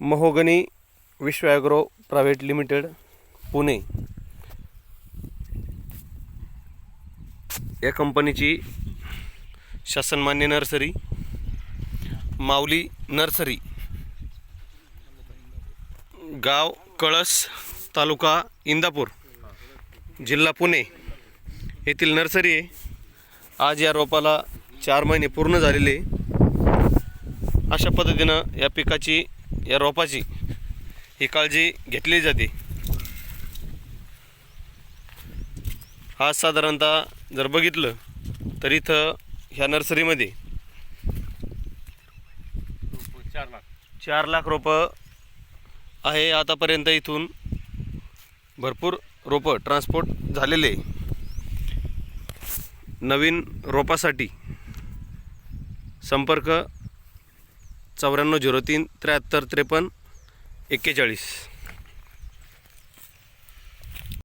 Mahogany विश्व agro private limited Pune. या कंपनीची शासनमान्य नर्सरी माऊली नर्सरी. गाव कळस तालुका इंदापूर जिल्हा पुणे. येथील नर्सरी आहे. आज या रोपाला चार महिने पूर्ण झालेले अशा पद्धतीनं या पिकाची या रोपाची. ही काळजी घेतली जाते. हा साधारणतः जर बघितलं तर इथं ह्या नर्सरीमध्ये चार लाख चार लाख रोपं आहे आतापर्यंत इथून. भरपूर रोपं ट्रान्सपोर्ट झालेले नवीन रोपासाठी संपर्क चौऱ्याण्णव झिरो तीन त्र्याहत्तर त्रेपन्न एक्केचाळीस.